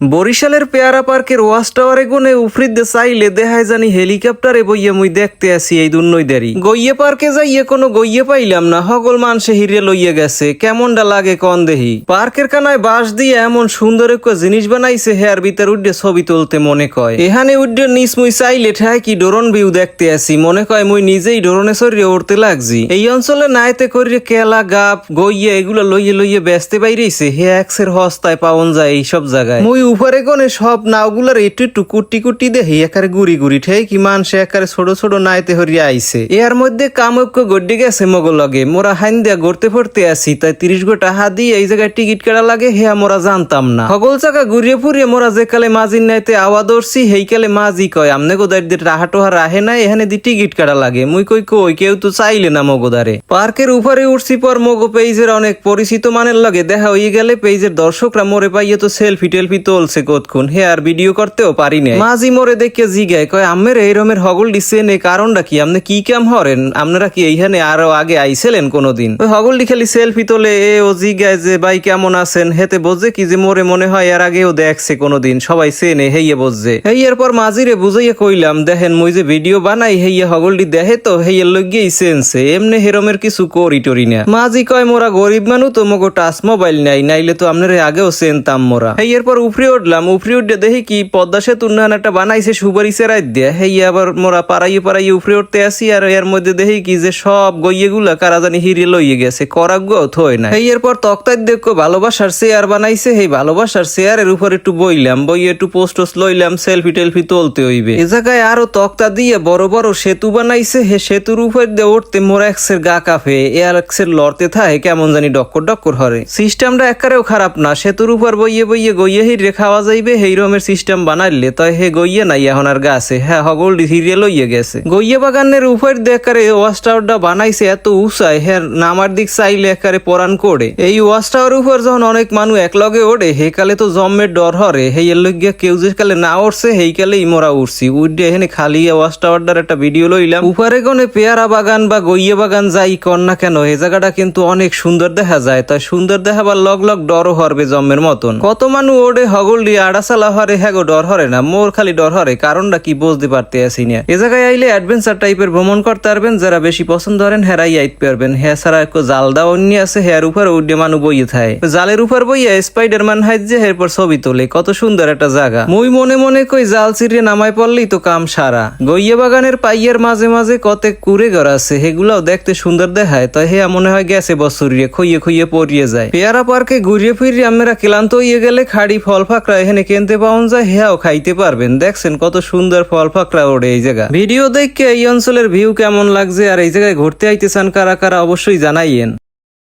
বরিশালের পেয়ারা পার্কের ওয়াচ টাওয়ারে গুনে উফরিদে চাইলে দেখায় জানি হেলিকপ্টারে বইয়ে মুই দেখতে আসি এই দুন্নই দেরি গইয়ে পার্কে যাইয়ে কোনো গইয়ে পাইলাম না, হগল মানসে হিরে লইয়ে গেছে কেমনটা লাগে কন দেহি। পার্কের কানায় বাঁশ দিয়ে এমন সুন্দর এক জিনিস বানাইছে হেয়ার ভিতর উড্ডে ছবি তুলতে মনে কয়। এখানে উড্ডে নিস মুই চাইলে ঠায় কি ডোরন ভিউ দেখতে আসি, মনে কয় মুই নিজেই ডোরনে সরিয়ে উঠতে লাগছি। এই অঞ্চলে নাইতে করিয়ে কেলা, গাপ, গইয়ে এগুলো লইয়ে লইয়ে ব্যস্তে বাইরেছে হে এক্সের হস্তায় পাওন যায় এইসব জায়গায়। মুই উপরে গনে সব নাওগুলার একটু একটু কুটি কুটি দেহি একারে গুড়ি গুড়ি ঠেই কি মানসে একারে ছোট ছোট নাইতে হরিয়া আইছে। এর মধ্যে কামক্য গড্ডি গেছে মগো লগে, মোরা হাইন দিয়া গড়তে ফরতে আসি, তাই তিরিশ গোটা হাত দিয়ে এই জায়গায় টিকিট কাটা লাগে, হেয়া মোরা জানতাম না। সকল চাকা ঘুরিয়ে ফুরিয়ে মোরা যে কালে মাঝির নাইতে আওয়া দর্শি হেই কালে মাঝি কয়, আমনে গোদার দিয়ে রাহা টোহা রাহে না এখানে দি টিকিট কাটা লাগে। মুই কই কই, কেউ তো চাইলে না মগোদারে পার্কের উপরে উঠছি পর মগো পেইজের অনেক পরিচিত মানের লগে দেখা হয়ে গেলে পেইজের দর্শকরা মোরে পাইয়ে তো সেলফি টেলফি তোলছে কতক্ষণ? হে আর ভিডিও করতেও পারি না মাঝি মোরে দেখে জিগায়, কয় আমের এই রমের হগল দিছে নে কারণটা কি? আপনি কি কাম হরেন? আপনারা কি এইখানে আরও আগে আইছিলেন কোনোদিন? ওই হগলডি খালি সেলফি তোলে, এ ও জিগায় যে, ভাই, কেমন আছেন? হেতে বোঝে কি যে, মোরে মনে হয় এর আগেও দেখছে কোনোদিন। সবাই চেনে, হেইয়ে বোঝে। হেইয়ের পর মাঝিরে বুঝাইয়া কইলাম, দেখেন, মুই যে ভিডিও বানাই, হেইয়া হগলডি দেখে তো, হেইয়ের লগিয়েই সেনছে এমনি হেরমের কিছু করি টরি না। মাঝি কয়, মোরা গরিব মানু তো মগো টাচ মোবাইল নাই, নাইলে তো আপনার আগেও চেনতাম মোরা। হেইয়ের পর উপরে উঠলাম উপরে উঠে দেখি কি পদ্মা সেতু উন্নয়ন একটা বানাইছে সুপারি সেরাই দিয়া। হেই, আবার মোরা পাড়াইয়ে পাড়াইয়ে উপরে উঠতে আসি, আর এর মধ্যে দেখি কি যে সব গইয়ে গুলা কারা জানি হিরে লইয়ে গেছে করাগ্য থই না এই এরপর তক্তার দেখো ভালোবাসার চেয়ার বানাইছে সেই ভালোবাসার চেয়ারের উপর একটু বইলাম বই একটু পোস্ট লইলাম সেলফি টেলফি তুলতে হইবে। এ জায়গায় আরও তক্তা দিয়ে বড় বড় সেতু বানাইছে, হে সেতুর উপর দিয়ে উঠতে মোরা এক্সের গা কাফে এ আর এক্সের লড়তে থাকে কেমন জানি ডক্কর ডক্কর হরে। সিস্টেমটা একারেও খারাপ না, সেতুর উপর বইয়ে বইয়ে গইয়ে হিরে খাওয়া যাইবে সেই রমের সিস্টেম বানাইলে তাই হে গইয়ে নাই, এখন আর গাছে। হ্যাঁ হগল হিরে লইয়ে গেছে। গইয়ে বাগানের উপর দেখারে ওয়াচ টাওয়ারটা বানাইছে, এত উঁচাই হ্যাঁ নামার দিক চাইলে একারে পরান করে এই ওয়াচ টাওয়ার উপর যখন অনেক মানুষ একলগে ওড়ে, হে কালে তো জম্মের ডর হরে হে এর লইগিয়া কেউ যে কালে না উঠছে হেই কালে ইমরা উঠছি উঠে এখানে খালি ওয়াচ টাওয়ারটার একটা ভিডিও লইলাম। উপরে কোনে পেয়ারা বাগান বা গইয়ে বাগান যাই কর না কেন এই জায়গাটা কিন্তু অনেক সুন্দর দেখা যায় তাই সুন্দর দেখাবার লগ লগ ডরও হরবে জম্মের মতন। কত মানুষ ওড়ে হগল দিয়ে আড়াসালা হরে হ্যাগো ডর হরে না। মোর খালি ডর হরে, কারণটা কি বুঝতে পারতে আসি না। এ জায়গায় আইলে অ্যাডভেঞ্চার টাইপের ভ্রমণ করতে পারবেন, যারা বেশি পছন্দ করেন হেরাই আইতে পারবেন। হ্যাঁ ছাড়া একটু জাল দা অন্য আছে, হেয়ার উপর উড্ডেমানু বইয়ে থাকে জালের উপর বইয়া স্পাইডার ম্যান হাইজ, এরপর ছবি তোলে। কত সুন্দর একটা জায়গা। মুই মনে মনে কই জাল চিরিয়ে নামাই পড়লেই তো কাম সারা। গইয়া বাগানের পাইয়ের মাঝে মাঝে কত কুড়ে ঘর আছে, সেগুলাও দেখতে সুন্দর দেখায়। তাই হে মনে হয় গেছে বছরিয়ে খুইয়ে খুইয়ে পড়িয়ে যায়। পেয়ারা পার্কে ঘুরিয়ে ফিরিয়ে আমরা ক্লান্ত হইয়ে গেলে খাড়ি ফল ফাকরা এখানে কিনতে পাওয়া যায়, হেয়াও খাইতে পারবেন। দেখছেন কত সুন্দর ফল ফাকরা ওড়ে এই জায়গা। ভিডিও দেখে এই অঞ্চলের ভিউ কেমন লাগছে আর এই জায়গায় ঘুরতে আইতে চান কারা কারা অবশ্যই জানাইয়েন।